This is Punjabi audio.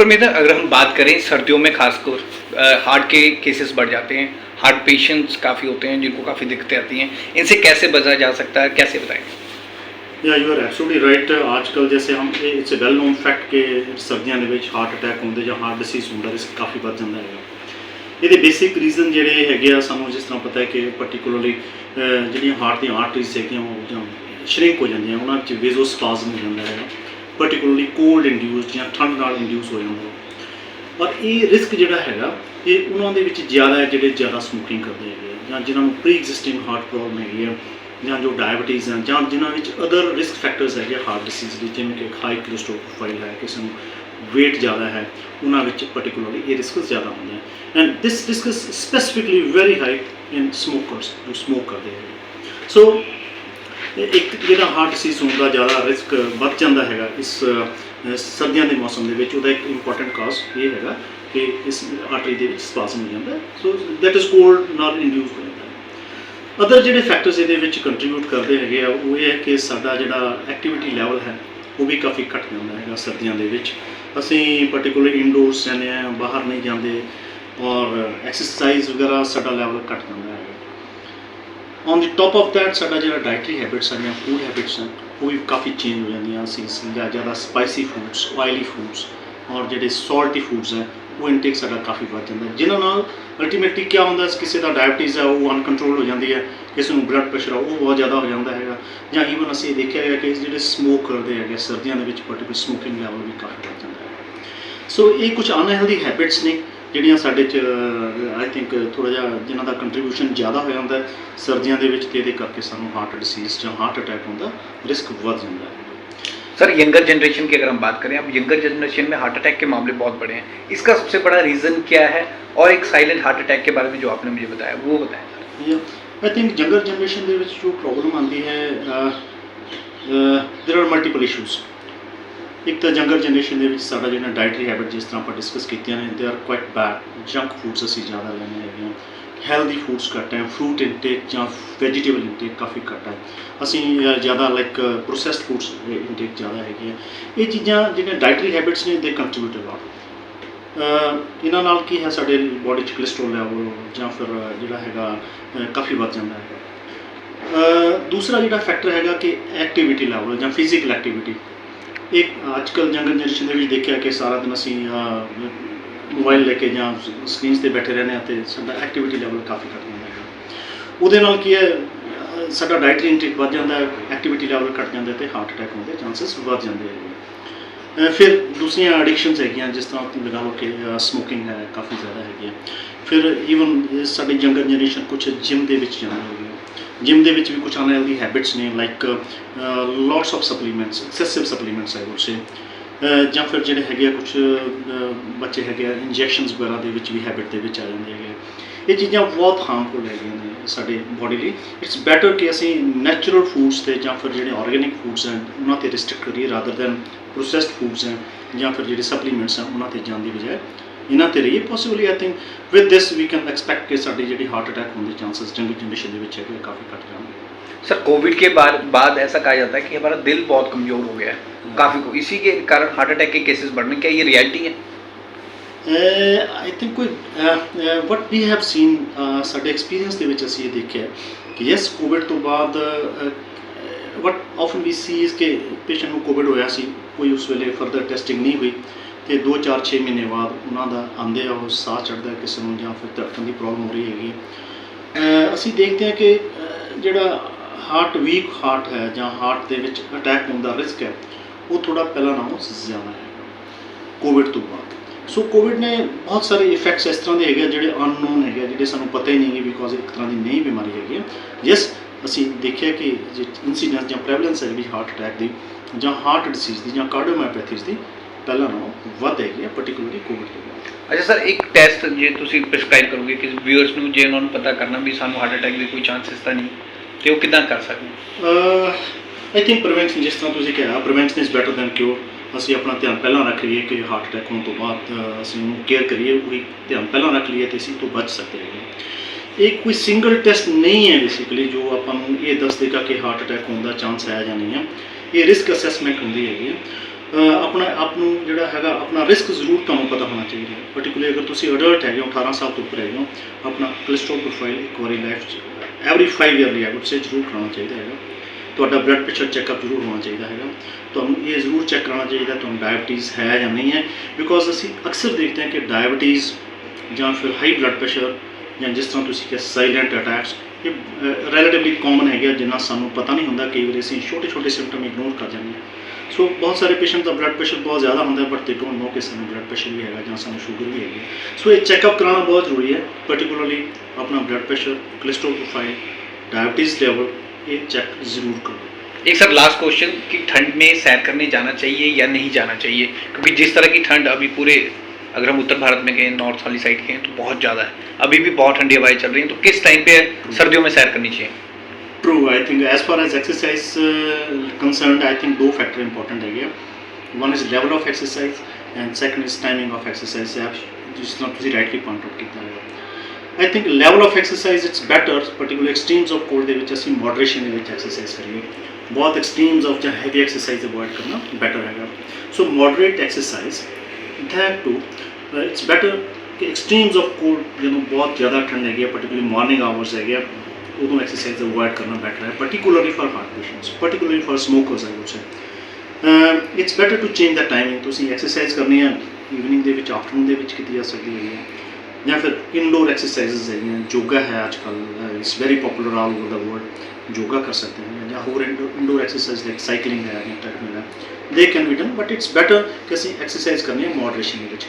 डॉक्टर मेरा अगर हम बात करें सर्दियों में खासकर हार्ट के केसेस बढ़ जाते हैं हार्ट पेशेंट्स काफ़ी होते हैं जिनको काफ़ी दिक्कतें आती हैं इनसे कैसे बचा जा सकता है कैसे बताएंगे या यू आर एब्सोल्युटली राइट आजकल जैसे हम it's a well known fact ਕਿ ਸਰਦੀਆਂ ਦੇ ਵਿੱਚ ਹਾਰਟ ਅਟੈਕ ਹੁੰਦੇ ਜਾਂ ਹਾਰਟ ਡਿਸੀਜ਼ ਹੁੰਦਾ ਰਿਸਕ ਕਾਫੀ ਵੱਧ ਜਾਂਦਾ ਹੈਗਾ ਇਹਦੇ ਬੇਸਿਕ ਰੀਜ਼ਨ ਜਿਹੜੇ ਹੈਗੇ ਆ ਸਾਨੂੰ ਜਿਸ ਤਰ੍ਹਾਂ ਪਤਾ ਹੈ ਕਿ ਪਾਰਟਿਕੂਲਰਲੀ ਜਿਹੜੀਆਂ ਹਾਰਟ ਦੀਆਂ ਆਰਟਰੀਜ਼ ਹੈਗੀਆਂ ਉਹ ਜਾਂ ਸ਼ਰਿੰਕ ਹੋ ਜਾਂਦੀਆਂ ਉਹਨਾਂ ਵਿੱਚ ਵੇਜ਼ੋਸਪਾਜ਼ਮ ਹੋ ਜਾਂਦਾ ਹੈਗਾ ਪਾਰਟਿਕੂਲਰਲੀ ਕੋਲਡ ਇੰਡਿਊਸਡ ਜਾਂ ਠੰਡ ਨਾਲ ਇੰਡਿਊਸ ਹੋਏ ਜਾਂਦਾ ਪਰ ਇਹ ਰਿਸਕ ਜਿਹੜਾ ਹੈਗਾ ਇਹ ਉਹਨਾਂ ਦੇ ਵਿੱਚ ਜ਼ਿਆਦਾ ਹੈ ਜਿਹੜੇ ਜ਼ਿਆਦਾ ਸਮੋਕਿੰਗ ਕਰਦੇ ਹੈਗੇ ਆ, ਜਾਂ ਜਿਨ੍ਹਾਂ ਨੂੰ ਪ੍ਰੀ ਐਗਜ਼ਿਸਟਿੰਗ ਹਾਰਟ ਪ੍ਰੋਬਲਮ ਹੈਗੀ ਹੈ ਜਾਂ ਜੋ ਡਾਇਬੀਟੀਜ਼ ਹੈ ਜਾਂ ਜਿਨ੍ਹਾਂ ਵਿੱਚ ਅਦਰ ਰਿਸਕ ਫੈਕਟਰਸ ਹੈਗੇ ਹਾਰਟ ਡਿਸੀਜ਼ ਦੇ ਜਿਵੇਂ ਕਿ ਹਾਈ ਕੋਲੇਸਟ੍ਰੋਲ ਪ੍ਰੋਫਾਈਲ ਹੈ ਕਿਸੇ ਨੂੰ weight ਜ਼ਿਆਦਾ ਹੈ ਉਹਨਾਂ ਵਿੱਚ ਪਾਰਟਿਕੂਲਰਲੀ ਇਹ ਰਿਸਕ ਜ਼ਿਆਦਾ ਹੁੰਦੇ ਹਨ and this risk is specifically very high in smokers ਜੋ ਸਮੋਕ ਕਰਦੇ ਹੈਗੇ ਸੋ ਇੱਕ ਜਿਹੜਾ ਹਾਰਟ ਡਿਸੀਜ਼ ਹੋਣ ਦਾ ਜ਼ਿਆਦਾ ਰਿਸਕ ਵੱਧ ਜਾਂਦਾ ਹੈਗਾ ਇਸ ਸਰਦੀਆਂ ਦੇ ਮੌਸਮ ਦੇ ਵਿੱਚ, ਉਹਦਾ ਇੱਕ ਇੰਪੋਰਟੈਂਟ ਕਾਜ਼ ਇਹ ਹੈਗਾ ਕਿ ਇਸ ਆਰਟਰੀ ਦੇ ਵਿੱਚ ਸਪਾਜ਼ਮ ਹੋ ਜਾਂਦਾ। ਸੋ ਦੈਟ ਇਜ਼ ਕੋਲਡ ਨਾਲ ਇੰਡਿਊਸ ਹੋ ਜਾਂਦਾ ਅਦਰ ਜਿਹੜੇ ਫੈਕਟਰਸ ਇਹਦੇ ਵਿੱਚ ਕੰਟਰੀਬਿਊਟ ਕਰਦੇ ਹੈਗੇ ਆ, ਉਹ ਇਹ ਹੈ ਕਿ ਸਾਡਾ ਜਿਹੜਾ ਐਕਟੀਵਿਟੀ ਲੈਵਲ ਹੈ, ਉਹ ਵੀ ਕਾਫੀ ਘਟ ਜਾਂਦਾ ਹੈਗਾ ਸਰਦੀਆਂ ਦੇ ਵਿੱਚ। ਅਸੀਂ ਪਾਰਟਿਕੂਲਰ ਇਨਡੋਰਸ ਜਾਂਦੇ ਆ ਬਾਹਰ ਨਹੀਂ ਜਾਂਦੇ, ਔਰ ਐਕਸਰਸਾਈਜ਼ ਵਗੈਰਾ ਸਾਡਾ ਲੈਵਲ ਘਟ ਜਾਂਦਾ ਹੈਗਾ। On the top of that ਸਾਡਾ ਜਿਹੜਾ ਡਾਈਟਰੀ ਹੈਬਿਟਸ ਹਨ ਜਾਂ ਫੂਡ ਹੈਬਿਟਸ ਹਨ ਉਹ ਵੀ ਕਾਫੀ ਚੇਂਜ ਹੋ ਜਾਂਦੀਆਂ ਸੀ ਜਾਂ ਜ਼ਿਆਦਾ ਸਪਾਈਸੀ ਫੂਡਸ ਆਇਲੀ ਫੂਡਸ ਔਰ ਜਿਹੜੇ ਸਾਲਟੀ ਫੂਡਸ ਹੈ ਉਹ ਇਨਟੇਕ ਸਾਡਾ ਕਾਫੀ ਵੱਧ ਜਾਂਦਾ। ਹੈ, ਜਿਨ੍ਹਾਂ ਨਾਲ ਅਲਟੀਮੇਟਲੀ ਕੀ ਹੁੰਦਾ ਹੈ ਕਿਸੇ ਦਾ ਡਾਇਬਟੀਜ਼ ਹੈ ਉਹ ਅਨਕੰਟਰੋਲ ਹੋ ਜਾਂਦੀ ਹੈ ਕਿਸੇ ਨੂੰ ਬਲੱਡ ਪ੍ਰੈਸ਼ਰ ਆ ਉਹ ਬਹੁਤ ਜ਼ਿਆਦਾ ਹੋ ਜਾਂਦਾ ਹੈਗਾ। ਜਾਂ ਈਵਨ ਅਸੀਂ ਦੇਖਿਆ ਗਿਆ ਕਿ ਜਿਹੜੇ ਸਮੋਕ ਕਰਦੇ ਹੈਗੇ ਸਰਦੀਆਂ ਦੇ ਵਿੱਚ ਪਾਰਟਿਕੂਲਰ ਸਮੋਕਿੰਗ ਲੈਵਲ ਵੀ ਕਾਫੀ ਵੱਧ ਜਾਂਦਾ ਹੈ ਸੋ ਇਹ ਕੁਝ ਅਨਹੈਲਦੀ ਹੈਬਿਟਸ ਨੇ ਜਿਹੜੀਆਂ ਸਾਡੇ ਚ ਆਈ ਥਿੰਕ ਥੋੜਾ ਜਿਹਾ ਜਿਨ੍ਹਾਂ ਦਾ ਕੰਟਰੀਬਿਊਸ਼ਨ ਜ਼ਿਆਦਾ ਹੋ ਜਾਂਦਾ ਹੈ ਸਰਦੀਆਂ ਦੇ ਵਿੱਚ ਤੇ ਇਹਦੇ ਕਰਕੇ ਸਾਨੂੰ ਹਾਰਟ ਡਿਸੀਜ਼ ਜਾਂ ਹਾਰਟ ਅਟੈਕ ਹੋਣ ਦਾ ਰਿਸਕ ਵੱਧ ਜਾਂਦਾ ਹੈ सर यंगर जनरेशन की अगर हम बात करें अब यंगर जनरेशन में हार्ट अटैक के मामले बहुत बड़े हैं इसका सबसे बड़ा रीज़न क्या है और एक साइलेंट हार्ट अटैक के बारे में जो आपने मुझे बताया वो बताएं sir I think younger generation ਦੇ ਵਿੱਚ ਜੋ ਪ੍ਰੋਬਲਮ ਆਉਂਦੀ ਹੈ देयर आर ਮਲਟੀਪਲ ਇਸ਼ੂਜ਼ ਇੱਕ ਤਾਂ ਯੰਗਰ ਜਨਰੇਸ਼ਨ ਦੇ ਵਿੱਚ ਸਾਡਾ ਜਿਹੜਾ ਡਾਈਟਰੀ ਹੈਬਿਟ ਜਿਸ ਤਰ੍ਹਾਂ ਆਪਾਂ ਡਿਸਕਸ ਕੀਤੀਆਂ ਨੇ they are quite bad junk foods ਅਸੀਂ ਜ਼ਿਆਦਾ ਲੈਂਦੇ ਹੈਗੇ ਹਾਂ। ਹੈਲਦੀ ਫੂਡਸ ਘੱਟ ਹੈ ਫਰੂਟ ਇਨਟੇਕ ਜਾਂ ਵੈਜੀਟੇਬਲ ਇਨਟੇਕ ਕਾਫੀ ਘੱਟ ਹੈ। ਅਸੀਂ ਜ਼ਿਆਦਾ ਲਾਈਕ ਪ੍ਰੋਸੈਸਡ ਫੂਡਸ ਇਨਟੇਕ ਜ਼ਿਆਦਾ ਹੈਗੇ ਆ ਇਹ ਚੀਜ਼ਾਂ ਜਿਹੜੀਆਂ ਡਾਈਟਰੀ ਹੈਬਿਟਸ ਨੇ ਦੇ ਕੰਟਰੀਬਿਊਟ ਅ ਲੋਟ ਇਹਨਾਂ ਨਾਲ ਕੀ ਹੈ, ਸਾਡੇ ਬਾਡੀ 'ਚ ਕੋਲੇਸਟ੍ਰੋਲ ਲੈਵਲ ਜਾਂ ਫਿਰ ਜਿਹੜਾ ਹੈਗਾ ਕਾਫੀ ਵੱਧ ਜਾਂਦਾ ਹੈ। ਦੂਸਰਾ ਜਿਹੜਾ ਫੈਕਟਰ ਹੈਗਾ ਕਿ ਐਕਟੀਵਿਟੀ ਲੈਵਲ ਜਾਂ ਫਿਜ਼ੀਕਲ ਐਕਟੀਵਿਟੀ ਇੱਕ ਅੱਜਕੱਲ ਯੰਗਰ ਜਨਰੇਸ਼ਨ ਦੇ ਵਿੱਚ ਦੇਖਿਆ ਕਿ ਸਾਰਾ ਦਿਨ ਅਸੀਂ ਮੋਬਾਈਲ ਲੈ ਕੇ ਜਾਂ ਸਕਰੀਨਸ ਤੇ ਬੈਠੇ ਰਹਿੰਦੇ ਹਾਂ ਤੇ ਸਾਡਾ ਐਕਟੀਵਿਟੀ ਲੈਵਲ ਕਾਫੀ ਘੱਟ ਜਾਂਦਾ ਹੈ ਉਹਦੇ ਨਾਲ ਕੀ ਹੈ ਸਾਡਾ ਡਾਈਟਰੀ ਇਨਟੇਕ ਵੱਧ ਜਾਂਦਾ ਹੈ ਐਕਟੀਵਿਟੀ ਲੈਵਲ ਘੱਟ ਜਾਂਦਾ ਹੈ ਤੇ ਹਾਰਟ ਅਟੈਕ ਹੋਣ ਦੇ ਚਾਂਸਸ ਵੱਧ ਜਾਂਦੇ ਹੈਗੇ। ਅਹ, ਫਿਰ ਦੂਸਰੀਆਂ ਐਡਿਕਸ਼ਨਸ ਹੈਗੀਆਂ ਜਿਸ ਤਰ੍ਹਾਂ ਤੁਸੀਂ ਲਗਾ ਲਓ ਕਿ ਸਮੋਕਿੰਗ ਹੈ ਕਾਫੀ ਜ਼ਿਆਦਾ ਹੈਗੀ ਹੈ। ਫਿਰ ਈਵਨ ਸਾਡੀ ਯੰਗਰ ਜਨਰੇਸ਼ਨ ਕੁਝ ਜਿਮ ਦੇ ਵਿੱਚ ਜਾਂਦੇ ਹੈਗੇ ਜਿਮ ਦੇ ਵਿੱਚ ਵੀ ਕੁਝ ਅਨਹੈਲਦੀ ਹੈਬਿਟਸ ਨੇ like lots of supplements excessive supplements I would say ਜਾਂ ਫਿਰ ਜਿਹੜੇ ਹੈਗੇ ਆ ਕੁਝ ਬੱਚੇ ਹੈਗੇ ਆ ਇੰਜੈਕਸ਼ਨਸ ਵਗੈਰਾ ਦੇ ਵਿੱਚ ਵੀ ਹੈਬਿਟ ਦੇ ਵਿੱਚ ਆ ਜਾਂਦੇ ਹੈਗੇ ਆ। ਇਹ ਚੀਜ਼ਾਂ ਬਹੁਤ ਹਾਰਮਫੁਲ ਹੈਗੀਆਂ ਨੇ ਸਾਡੇ ਬੋਡੀ ਲਈ ਇਟਸ ਬੈਟਰ ਕਿ ਅਸੀਂ ਨੈਚੁਰਲ ਫੂਡਸ ਤੇ ਜਾਂ ਫਿਰ ਜਿਹੜੇ ਆਰਗੇਨਿਕ ਫੂਡਸ ਹਨ ਉਹਨਾਂ ਤੇ ਰਿਸਟ੍ਰਿਕਟ ਕਰੀਏ ਰਾਦਰ ਦੈਨ ਪ੍ਰੋਸੈਸਡ ਫੂਡਸ ਹਨ ਜਾਂ ਫਿਰ ਜਿਹੜੇ ਸਪਲੀਮੈਂਟਸ ਹਨ ਉਹਨਾਂ ਤੇ ਜਾਣ ਦੀ ਬਜਾਏ ਇਹਨਾਂ ਤੇ ਰਹੀਏ possibly I think with this we can expect ਕਿ ਸਾਡੀ ਜਿਹੜੀ ਹਾਰਟ ਅਟੈਕ ਹੋਣ ਦੇ ਚਾਂਸਸ ਜੰਗ ਜਨਰੇਸ਼ਨ ਦੇ ਵਿੱਚ ਹੈਗੇ ਆ, ਕਾਫੀ ਘਟ ਜਾਣਗੇ सर कोविड के बाद बाद ऐसा कहा जाता है कि हमारा दिल बहुत कमज़ोर हो गया है काफ़ी को इसी के कारण हार्ट अटैक के केसेस बढ़ने क्या ये रियलिटी है ਆਈ ਥਿੰਕ ਕੋਈ ਵਟ ਵੀ ਹੈਵ ਸੀਨ ਸਾਡੇ ਐਕਸਪੀਰੀਅੰਸ ਦੇ ਵਿੱਚ ਅਸੀਂ ਇਹ ਦੇਖਿਆ ਕਿ ਯੈਸ ਕੋਵਿਡ ਤੋਂ ਬਾਅਦ ਵਟ ਆਫਨ ਵੀ ਸੀ ਇਸ ਕਿ ਪੇਸ਼ੈਂਟ ਨੂੰ ਕੋਵਿਡ ਹੋਇਆ ਸੀ ਕੋਈ ਉਸ ਵੇਲੇ ਫਰਦਰ ਟੈਸਟਿੰਗ ਨਹੀਂ ਹੋਈ ਤੇ 2-4 6 ਮਹੀਨੇ ਬਾਅਦ ਉਹਨਾਂ ਦਾ ਆਂਦੇ ਆ ਉਹ ਸਾਹ ਚੜਦਾ ਕਿਸੇ ਨੂੰ ਜਾਂ ਫਿਰ ਧੜਕਣ ਦੀ ਪ੍ਰੋਬਲਮ ਹੋ ਰਹੀ ਹੈਗੀ ਅਸੀਂ ਦੇਖਦੇ ਹਾਂ ਕਿ ਜਿਹੜਾ ਹਾਰਟ ਵੀਕ ਹਾਰਟ ਹੈ ਜਾਂ ਹਾਰਟ ਦੇ ਵਿੱਚ ਅਟੈਕ ਹੋਣ ਦਾ ਰਿਸਕ ਹੈ ਉਹ ਥੋੜਾ ਪਹਿਲਾਂ ਨਾਲੋਂ ਜ਼ਿਆਦਾ ਹੈ। ਕੋਵਿਡ ਤੋਂ ਬਾਅਦ। ਸੋ ਕੋਵਿਡ ਨੇ ਬਹੁਤ ਸਾਰੇ ਇਫੈਕਟਸ ਇਸ ਤਰ੍ਹਾਂ ਦੇ ਹੈਗੇ ਆ ਜਿਹੜੇ ਅਨਨੋਨ ਹੈਗੇ ਆ, ਜਿਹੜੇ ਸਾਨੂੰ ਪਤਾ ਹੀ ਨਹੀਂ ਕਿ ਬਿਕੋਜ਼ ਇੱਕ ਤਰ੍ਹਾਂ ਦੀ ਨਈ ਬਿਮਾਰੀ ਹੈਗੀ ਹੈ ਯੈਸ ਅਸੀਂ ਦੇਖਿਆ ਕਿ ਇਨਸੀਡੈਂਸ ਜਾਂ ਪ੍ਰੈਵਲੈਂਸ ਹੈ ਜਿਹੜੀ ਹਾਰਟ ਅਟੈਕ ਦੀ ਜਾਂ ਹਾਰਟ ਡਿਸੀਜ਼ ਦੀ ਜਾਂ ਕਾਰਡੀਓਮਾਇਓਪੈਥੀਜ਼ ਦੀ ਪਹਿਲਾਂ ਨਾਲੋਂ ਵੱਧ ਹੈਗੀ ਹੈ ਪਾਰਟਿਕੂਲਰਲੀ ਕੋਵਿਡ ਤੋਂ ਬਾਅਦ? ਅੱਛਾ ਸਰ ਇੱਕ ਟੈਸਟ ਜੇ ਤੁਸੀਂ ਪ੍ਰਸਕ੍ਰਾਈਬ ਕਰੋਗੇ ਕਿ ਵਿਊਅਰਸ ਨੂੰ ਜੇ ਉਹਨਾਂ ਨੂੰ ਪਤਾ ਕਰਨਾ ਵੀ ਸਾਨੂੰ ਹਾਰਟ ਅਟੈਕ ਦੇ ਕੋਈ ਚਾਂਸਸ ਤਾਂ ਨਹੀਂ ਤੇ ਉਹ ਕਿਦਾਂ ਕਰ ਸਕਦੇ? ਆਈ ਥਿੰਕ ਪ੍ਰੀਵੈਂਸ਼ਨ ਜਿਸ ਤਰ੍ਹਾਂ ਤੁਸੀਂ ਕਿਹਾ prevention is better than cure ਅਸੀਂ ਆਪਣਾ ਧਿਆਨ ਪਹਿਲਾਂ ਰੱਖ ਲਈਏ ਕਿ ਹਾਰਟ ਅਟੈਕ ਹੋਣ ਤੋਂ ਬਾਅਦ ਅਸੀਂ ਉਹਨੂੰ ਕੇਅਰ ਕਰੀਏ ਉਹੀ ਧਿਆਨ ਪਹਿਲਾਂ ਰੱਖ ਲਈਏ ਤੇ ਅਸੀਂ ਤੋਂ ਬਚ ਸਕਦੇ ਹਾਂ। ਇਹ ਕੋਈ ਸਿੰਗਲ ਟੈਸਟ ਨਹੀਂ ਹੈ ਬੇਸਿਕਲੀ ਜੋ ਆਪਾਂ ਨੂੰ ਇਹ ਦੱਸ ਦੇਗਾ ਕਿ ਹਾਰਟ ਅਟੈਕ ਹੋਣ ਦਾ ਚਾਂਸ ਹੈ ਜਾਂ ਨਹੀਂ ਹੈ। ਇਹ ਰਿਸਕ ਅਸੈਸਮੈਂਟ ਹੁੰਦੀ ਹੈਗੀ ਹੈ। ਆਪਣਾ ਆਪ ਨੂੰ ਜਿਹੜਾ ਹੈਗਾ ਆਪਣਾ ਰਿਸਕ ਜ਼ਰੂਰ ਤੁਹਾਨੂੰ ਪਤਾ ਹੋਣਾ ਚਾਹੀਦਾ ਹੈ। ਪਾਰਟਿਕੂਲਰਲੀ ਅਗਰ ਤੁਸੀਂ ਅਡਲਟ ਹੈਗੇ ਹੋ 18 ਸਾਲ ਤੋਂ ਉੱਪਰ ਹੈਗੇ ਹੋ, ਆਪਣਾ ਕੋਲੇਸਟ੍ਰੋਲ ਪ੍ਰੋਫਾਈਲ ਇੱਕ ਵਾਰੀ ਲਾਈਫ 'ਚ every 5 yearly I would say ਜ਼ਰੂਰ ਕਰਾਉਣਾ ਚਾਹੀਦਾ ਹੈਗਾ। ਤੁਹਾਡਾ ਬਲੱਡ ਪ੍ਰੈਸ਼ਰ ਚੈੱਕਅਪ ਜ਼ਰੂਰ ਹੋਣਾ ਚਾਹੀਦਾ ਹੈਗਾ। ਤੁਹਾਨੂੰ ਇਹ ਜ਼ਰੂਰ ਚੈੱਕ ਕਰਾਉਣਾ ਚਾਹੀਦਾ ਤੁਹਾਨੂੰ ਡਾਇਬੀਟੀਜ਼ ਹੈ ਜਾਂ ਨਹੀਂ ਹੈ ਬਿਕੋਜ਼ ਅਸੀਂ ਅਕਸਰ ਦੇਖਦੇ ਹਾਂ ਕਿ ਡਾਇਬੀਟੀਜ਼ ਜਾਂ ਫਿਰ ਹਾਈ ਬਲੱਡ ਪ੍ਰੈਸ਼ਰ ਜਾਂ ਜਿਸ ਤਰ੍ਹਾਂ ਤੁਸੀਂ ਕਿਹਾ ਸਾਇਲੈਂਟ ਅਟੈਕਸ ਇਹ ਰਿਲੇਟਿਵਲੀ ਕਾਮਨ ਹੈਗੇ ਆ, ਜਿੰਨਾ ਸਾਨੂੰ ਪਤਾ ਨਹੀਂ ਹੁੰਦਾ ਕਈ ਵਾਰੀ ਅਸੀਂ ਛੋਟੇ ਛੋਟੇ ਸਿੰਪਟਮ ਇਗਨੋਰ ਕਰ ਜਾਂਦੇ ਹਾਂ ਸੋ ਬਹੁਤ ਸਾਰੇ ਪੇਸ਼ੈਂਟ ਦਾ ਬਲੱਡ ਪ੍ਰੈਸ਼ਰ ਬਹੁਤ ਜ਼ਿਆਦਾ ਹੁੰਦਾ ਬਟ ਦੇ ਡੋਨਟ ਨੋ ਕਿ ਸਾਨੂੰ ਬਲੱਡ ਪ੍ਰੈਸ਼ਰ ਵੀ ਹੈਗਾ ਜਾਂ ਸਾਨੂੰ ਸ਼ੂਗਰ ਵੀ ਹੈਗੀ ਹੈ। ਸੋ ਇਹ ਚੈੱਕਅਪ ਕਰਾਉਣਾ ਬਹੁਤ ਜ਼ਰੂਰੀ ਹੈ ਪਾਰਟਿਕੂਲਰਲੀ ਆਪਣਾ blood pressure cholesterol profile diabetes level ਇਹ ਚੈੱਕ ਜ਼ਰੂਰ ਕਰੋ एक सर लास्ट क्वेश्चन कि ठंड में सैर करने जाना चाहिए या नहीं जाना चाहिए क्योंकि जिस तरह की ठंड अभी पूरे अगर हम उत्तर भारत में गए नॉर्थ वाली साइड के हैं तो बहुत ज़्यादा है अभी भी बहुत ठंडी हवाएं चल रही हैं तो किस टाइम पे सर्दियों में सैर करनी चाहिए True, I think as far as exercise uh, concerned, I think ਦੋ factor important ਹੈਗੇ ਆ one is level of exercise and second is timing of exercise ਆਪ ਜਿਸ ਤਰ੍ਹਾਂ ਤੁਸੀਂ ਰਾਈਟਲੀ ਪੁਆਇੰਟ ਆਊਟ ਕੀਤਾ ਹੈ I think level of exercise it's better particularly extremes of cold ਦੇ ਵਿੱਚ ਅਸੀਂ moderation ਦੇ ਵਿੱਚ exercise ਕਰੀਏ ਬਹੁਤ extremes of ਜਾਂ heavy exercise avoid ਕਰਨਾ better ਹੈਗਾ so moderate exercise that too uh, it's better ਕਿ extremes ਆਫ cold ਜਦੋਂ ਬਹੁਤ ਜ਼ਿਆਦਾ ਠੰਡ ਹੈਗੀ ਹੈ particularly morning ਆਵਰਸ ਹੈਗੇ ਆ ਉਦੋਂ ਐਕਸਰਸਾਈਜ਼ ਅਵੋਇਡ ਕਰਨਾ ਬੈਟਰ ਹੈ particularly for heart patients particularly for smokers I would say it's better to change the timing ਤੁਸੀਂ ਐਕਸਰਸਾਈਜ਼ ਕਰਨੀ ਹੈ ਈਵਨਿੰਗ ਦੇ ਵਿੱਚ ਆਫਟਰਨੂਨ ਦੇ ਵਿੱਚ ਕੀਤੀ ਜਾ ਸਕਦੀ ਹੈ ਜਾਂ ਫਿਰ ਇਨਡੋਰ ਐਕਸਰਸਾਈਜ਼ਸ ਹੈਗੀਆਂ ਯੋਗਾ ਹੈ ਅੱਜ ਕੱਲ੍ਹ it's very popular all over the world yoga ਕਰ ਸਕਦੇ ਹਾਂ ਜਾਂ ਹੋਰ ਇਨਡੋਰ ਐਕਸਰਸਾਈਜ਼ ਲਾਈਕ ਸਾਈਕਲਿੰਗ ਹੈ ਜਾਂ ਟ੍ਰੈਡਮਿਲ ਹੈ they can be done but it's better ਕਿ ਅਸੀਂ ਐਕਸਰਸਾਈਜ਼ ਕਰਨੀ ਹੈ ਮੋਡਰੇਸ਼ਨ ਦੇ ਵਿੱਚ